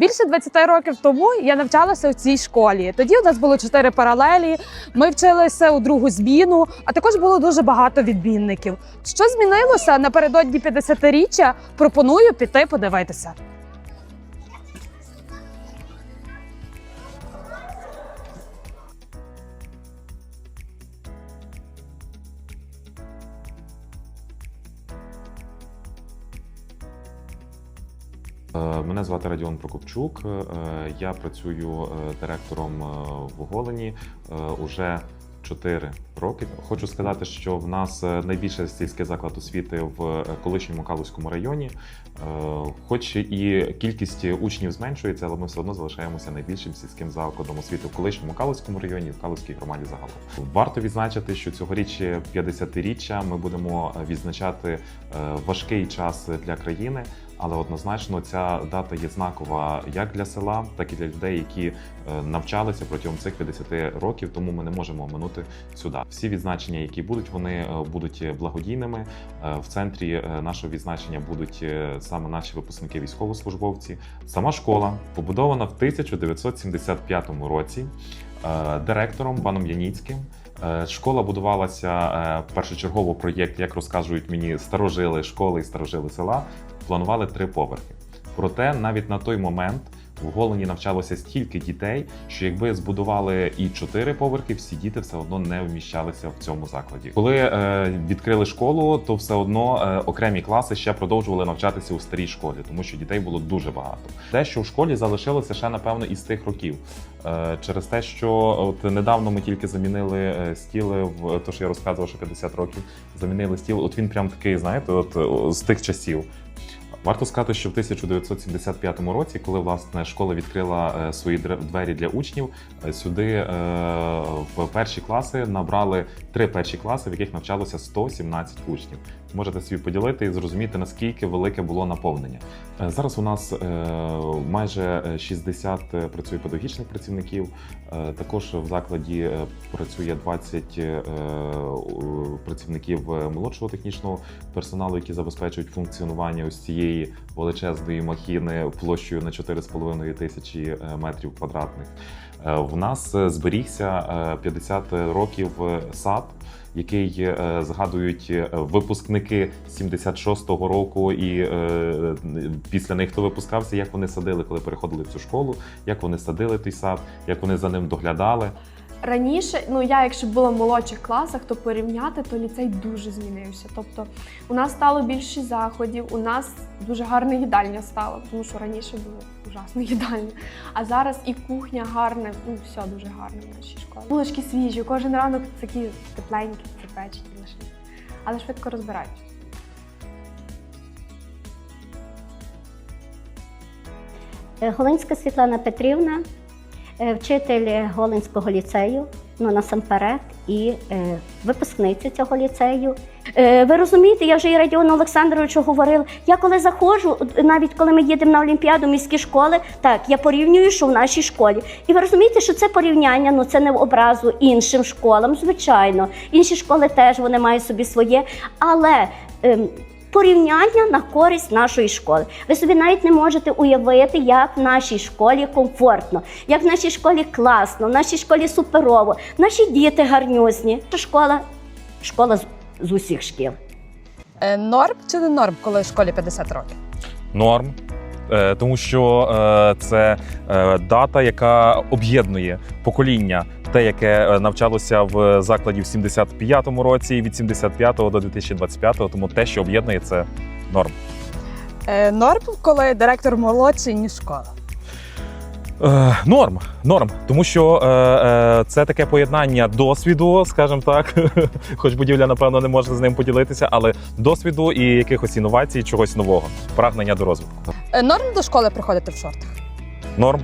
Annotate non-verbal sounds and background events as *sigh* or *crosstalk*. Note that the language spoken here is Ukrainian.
Більше 20 років тому я навчалася у цій школі. Тоді у нас було чотири паралелі. Ми вчилися у другу зміну, а також було дуже багато відмінників. Що змінилося напередодні 50-річчя? Пропоную піти подивитися. Мене звати Радіон Прокопчук. Е, Я працюю е, директором е, в Оголені е, уже 4 роки. Хочу сказати, що в нас е, найбільший сільський заклад освіти в е, колишньому Калузькому районі. Е, Хоч і кількість учнів зменшується, але ми все одно залишаємося найбільшим сільським закладом освіти в колишньому Калузькому районі в Калузькій громаді загалом. Варто відзначити, що цьогоріч 50-річчя ми будемо відзначати е, важкий час для країни. Але однозначно ця дата є знакова як для села, так і для людей, які е, навчалися протягом цих 50 років. Тому ми не можемо оминути дату. Всі відзначення, які будуть, вони е, будуть благодійними. Е, В центрі нашого відзначення будуть саме наші випускники військовослужбовці. Сама школа побудована в 1975 році директором паном Яніцьким. Е, Школа будувалася е, першочергово проєкт, як розказують мені старожили школи і старожили села. Планували три поверхи. Проте навіть на той момент в Голені навчалося стільки дітей, що якби збудували і чотири поверхи, всі діти все одно не вміщалися в цьому закладі. Коли е, відкрили школу, то все одно е, окремі класи ще продовжували навчатися у старій школі, тому що дітей було дуже багато. Те, що в школі залишилося ще напевно із тих років, е, через те, що от недавно ми тільки замінили е, стіли в то, що я розказував, що 50 років замінили стіл. От він прям такий, знаєте, от з тих часів. Варто сказати, що в 1975 році, коли власне школа відкрила е, свої двері для учнів, е, сюди е, в перші класи набрали три перші класи, в яких навчалося 117 учнів. Можете собі поділити і зрозуміти наскільки велике було наповнення. Зараз у нас майже е, 60 працює педагогічних працівників. Також в закладі працює 20 е, працівників молодшого технічного персоналу, які забезпечують функціонування ось цієї величезної махіни площею на 4,5 тисячі е, метрів квадратних. Е, В нас е, зберігся е, 50 років сад, який згадують випускники 76-го року, і після них хто випускався, як вони садили, коли переходили в цю школу, як вони садили той сад, як вони за ним доглядали. Раніше, ну я якщо була в молодших класах, то порівняти, то ліцей дуже змінився. Тобто у нас стало більше заходів, у нас дуже гарна їдальня стала, тому що раніше було ужасна *laughs* їдальня. А зараз і кухня гарна, ну все дуже гарно в нашій школі. Булочки свіжі, кожен ранок такі тепленькі, запечені лише. Але швидко розбирають. Е, Голинська Світлана Петрівна, вчитель Голинського ліцею, ну насамперед, і е, випускниця цього ліцею. Е, ви розумієте, я вже і Радіону Олександровичу говорила. Я коли заходжу, навіть коли ми їдемо на Олімпіаду міські школи, так я порівнюю, що в нашій школі. І ви розумієте, що це порівняння, ну це не в образу іншим школам, звичайно. Інші школи теж вони мають собі своє, але. ем, порівняння на користь нашої школи. Ви собі навіть не можете уявити, як в нашій школі комфортно, як в нашій школі класно, в нашій школі суперово, наші діти гарнюсні. Це школа школа з, з усіх шкіл. Е, Норм чи не норм, коли школі 50 років? норм. Е, Тому що е, це е, дата, яка об'єднує покоління, те, яке навчалося в закладі в 75-му році, від 75-го до 2025-го, тому те, що об'єднує, це норм. Норм, коли директор молодший, ніж школа. Е, норм, норм, тому що е, е, це таке поєднання досвіду, скажімо так, *laughs* хоч будівля, напевно, не може з ним поділитися, але досвіду і якихось інновацій, чогось нового, прагнення до розвитку. Е, Норм до школи приходити в шортах. Норм.